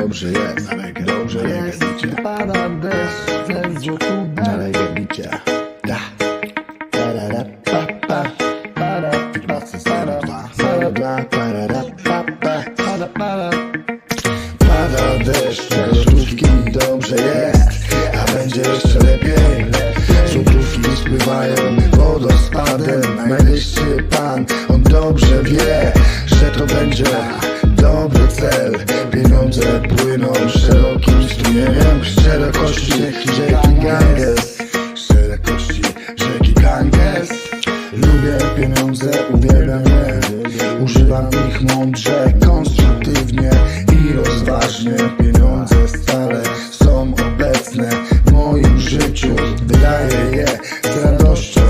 dobrze jest, dobrze jest. Pada deszcz ze złotówek Daleko bicia. Da. Parara, pa, pa. Pada, Dwa, system, dwa. Zero, dwa, parara, pa, pa. pada, pada Pada deszcz, gotówki dobrze jest, a będzie jeszcze lepiej. Złotówki spływają wodospadem, najwyższy pan, on dobrze wie, że to będzie szerokości rzeki Ganges, szerokości rzeki Ganges. Lubię pieniądze, uwielbiam je. Używam ich mądrze, konstruktywnie i rozważnie. Pieniądze stale są obecne w moim życiu. Wydaję je z radością,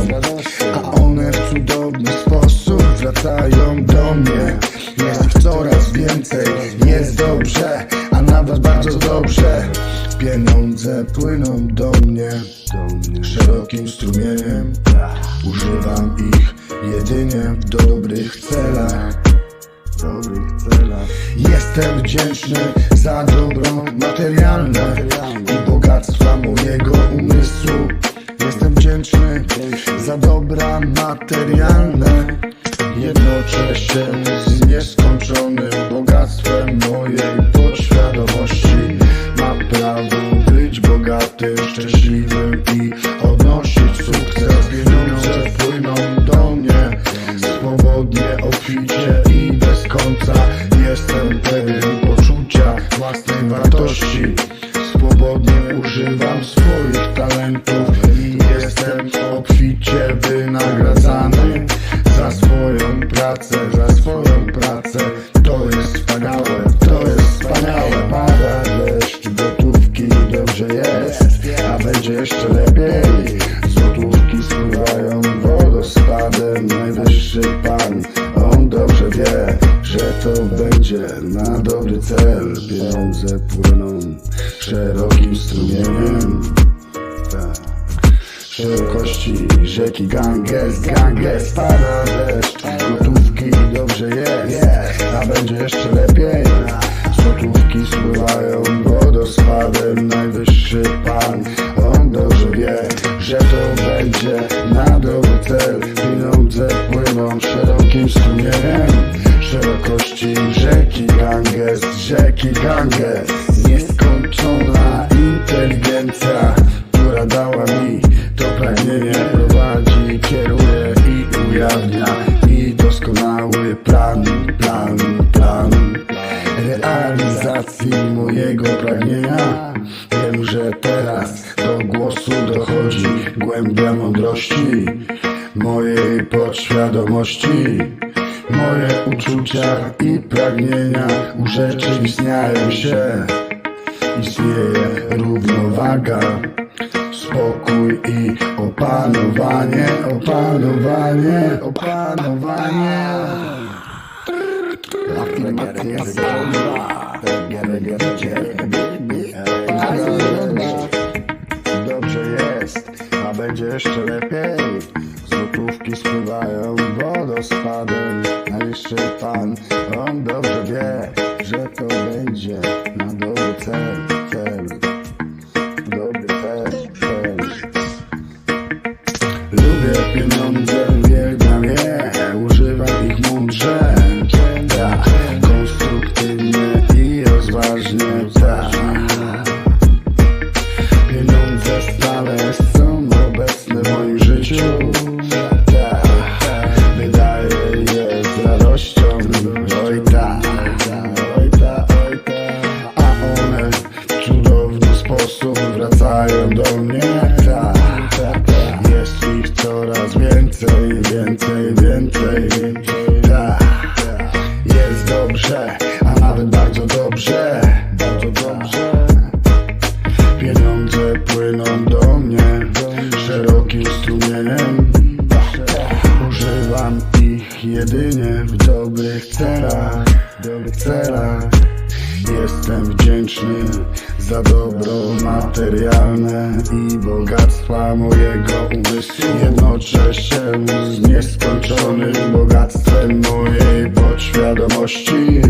a one w cudowny sposób wracają do mnie. Jest ich coraz więcej, jest dobrze, a nawet bardzo dobrze Pieniądze płyną do mnie szerokim strumieniem. Używam ich jedynie w dobrych celach. Jestem wdzięczny za dobro materialne i bogactwa mojego umysłu. Jestem wdzięczny za dobra materialne. Jednocześnie z nieskończonym bogactwem mojej bogatym, szczęśliwym i odnosić sukces Pieniądze płyną do mnie. Swobodnie, obficie i bez końca. Jestem pewien poczucia własnej wartości. Swobodnie używam swoich talentów i jestem obficie wynagradzany za swoją pracę, za Pieniądze płyną szerokim strumieniem. Tak. Szerokości rzeki Ganges, Ganges Pada deszcz, gotówki dobrze jest. A będzie jeszcze lepiej. Złotówki spływają wodospadem Najwyższy Pan, On dobrze wie Że to będzie na dobry cel. Pieniądze płyną szerokim strumieniem. Szerokości rzeki Ganges, rzeki Ganges pragnienia. Wiem, że teraz do głosu dochodzi głębia mądrości mojej podświadomości. Moje uczucia i pragnienia urzeczywistniają się istnieje równowaga, spokój i opanowanie, opanowanie, opanowanie. Afirmacja sąda. Dobrze jest, a będzie jeszcze lepiej. Złotówki spływają wodospadem, najwyższy Pan, On dobrze wie, że to będzie na dobry cel, cel, dobry cel, cel. Lubię pieniądze, uwielbiam je, używam ich mądrze, więcej, więcej, więcej, więcej tak, Jest dobrze, a nawet bardzo dobrze. Bardzo dobrze. Pieniądze płyną do mnie szerokim strumieniem. Używam ich jedynie w dobrych celach, dobrych celach. Jestem wdzięczny za dobro materialne i bogactwa mojego umysłu Jednocześnie z nieskończonym bogactwem mojej podświadomości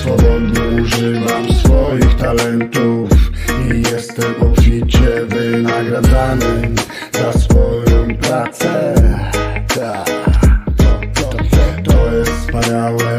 Swobodnie używam swoich talentów I jestem obficie wynagradzany Za swoją pracę Ta. To, to, to, to jest wspaniałe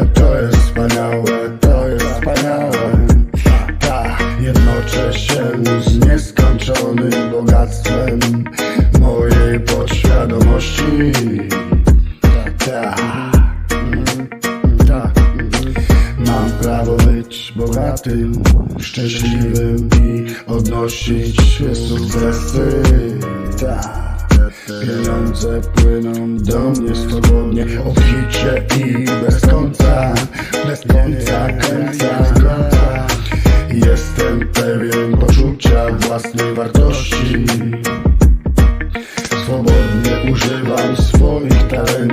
odnosić sukcesy. Tak. Pieniądze płyną do mnie swobodnie. Obficie i bez końca. Bez końca, końca, końca. Jestem pewien poczucia własnej wartości. Swobodnie używam swoich talentów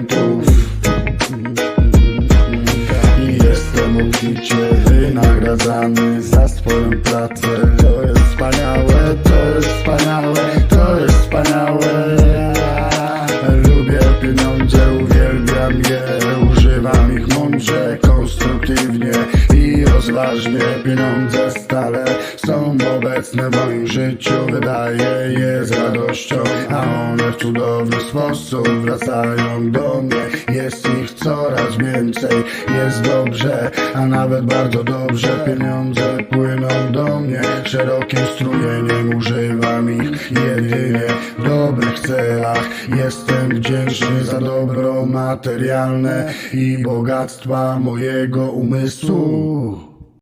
życiu Wydaję je z radością, a one w cudowny sposób wracają do mnie. Jest ich coraz więcej, jest dobrze, a nawet bardzo dobrze. Pieniądze płyną do mnie szerokim strumieniem Używam ich jedynie w dobrych celach. Jestem wdzięczny za dobro materialne i bogactwa mojego umysłu